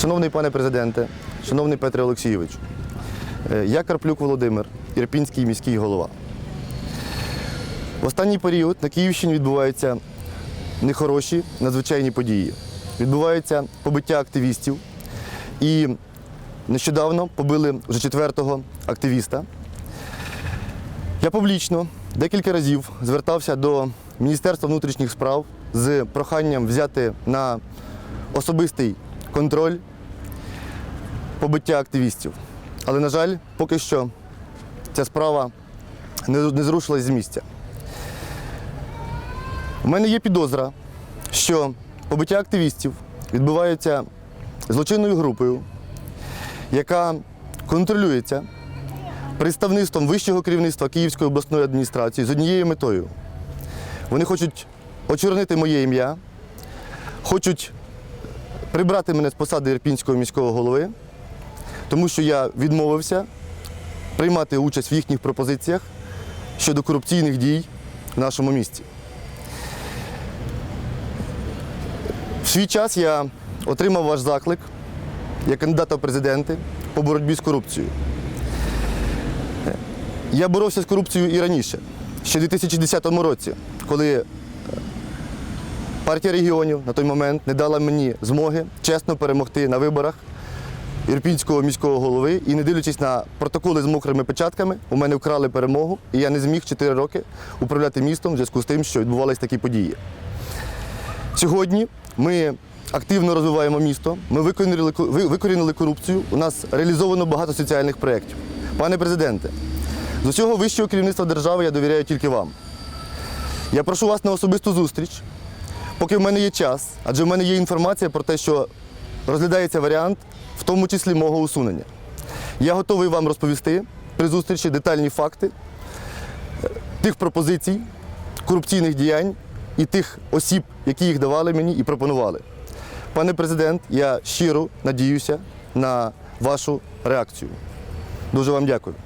Шановний пане президенте, шановний Петре Олексійович, е, я Карплюк Володимир, Ірпінський міський голова. В останній період на Київщині відбуваються нехороші надзвичайні події. Відбувається побиття активістів. І нещодавно побили вже четвертого активіста. Я публічно декілька разів звертався до Міністерства внутрішніх справ з проханням взяти на особистий контроль побиття активістів. Але, на жаль, поки що ця справа не, зрушилась з місця. У мене є підозра, що побиття активістів відбувається злочинною групою, яка контролюється представництвом вищого керівництва Київської обласної адміністрації з однією метою. Вони хочуть очорнити моє ім'я, хочуть прибрати мене з посади Ірпінського міського голови, тому що я відмовився приймати участь в їхніх пропозиціях щодо корупційних дій в нашому місті. В свій час я отримав ваш заклик як кандидата в президенти по боротьбі з корупцією. Я боровся з корупцією і раніше, ще в 2010 році, коли партія регіонів на той момент не дала мені змоги чесно перемогти на виборах Ірпінського міського голови і не дивлячись на протоколи з мокрими печатками, у мене вкрали перемогу, і я не зміг 4 роки управляти містом в зв'язку з тим, що відбувалися такі події. Сьогодні ми активно розвиваємо місто, ми викорінили, викорінили корупцію, у нас реалізовано багато соціальних проєктів. Пане президенте, з усього вищого керівництва держави я довіряю тільки вам. Я прошу вас на особисту зустріч, поки в мене є час, адже в мене є інформація про те, що розглядається варіант, тому числі мого усунення. Я готовий вам розповісти при зустрічі детальні факти е, тих пропозицій, корупційних діянь і тих осіб, які їх давали мені і пропонували. Пане президент, я щиро надіюся на вашу реакцію. Дуже вам дякую.